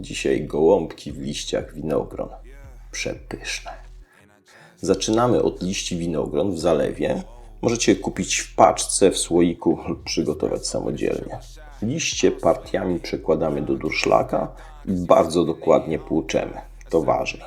Dzisiaj gołąbki w liściach winogron. Przepyszne. Zaczynamy od liści winogron w zalewie. Możecie je kupić w paczce, w słoiku lub przygotować samodzielnie. Liście partiami przekładamy do durszlaka i bardzo dokładnie płuczemy. To ważne.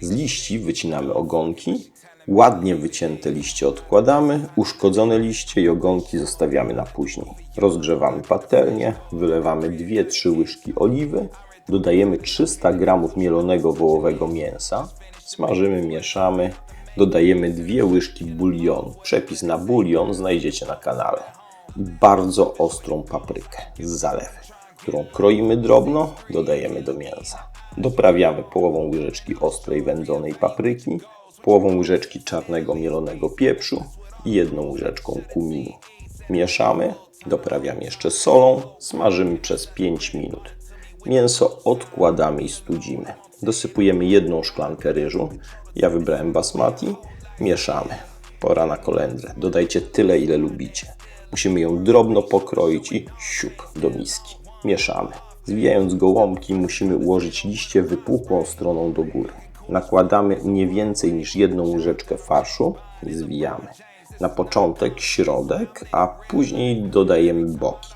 Z liści wycinamy ogonki, ładnie wycięte liście odkładamy, uszkodzone liście i ogonki zostawiamy na później. Rozgrzewamy patelnię, wylewamy 2-3 łyżki oliwy, dodajemy 300 g mielonego wołowego mięsa, smażymy, mieszamy, dodajemy 2 łyżki bulionu. Przepis na bulion znajdziecie na kanale. Bardzo ostrą paprykę z zalewy, którą kroimy drobno, dodajemy do mięsa. Doprawiamy połową łyżeczki ostrej wędzonej papryki, połową łyżeczki czarnego mielonego pieprzu i jedną łyżeczką kuminu. Mieszamy, doprawiamy jeszcze solą, smażymy przez 5 minut. Mięso odkładamy i studzimy. Dosypujemy jedną szklankę ryżu. Ja wybrałem basmati. Mieszamy. Pora na kolendrę. Dodajcie tyle, ile lubicie. Musimy ją drobno pokroić i siup do miski. Mieszamy. Zwijając gołąbki musimy ułożyć liście wypukłą stroną do góry. Nakładamy nie więcej niż jedną łyżeczkę farszu i zwijamy. Na początek środek, a później dodajemy boki.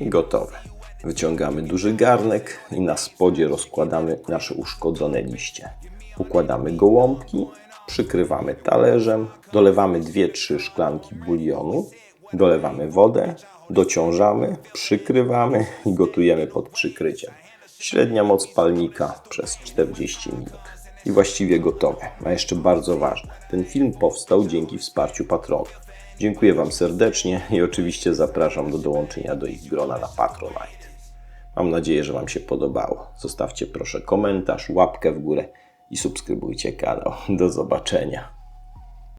Gotowe. Wyciągamy duży garnek i na spodzie rozkładamy nasze uszkodzone liście. Układamy gołąbki, przykrywamy talerzem, dolewamy 2-3 szklanki bulionu, dolewamy wodę, dociążamy, przykrywamy i gotujemy pod przykryciem. Średnia moc palnika przez 40 minut. I właściwie gotowe. A jeszcze bardzo ważne, ten film powstał dzięki wsparciu patronów. Dziękuję Wam serdecznie i oczywiście zapraszam do dołączenia do ich grona na Patronite. Mam nadzieję, że Wam się podobało. Zostawcie proszę komentarz, łapkę w górę i subskrybujcie kanał. Do zobaczenia.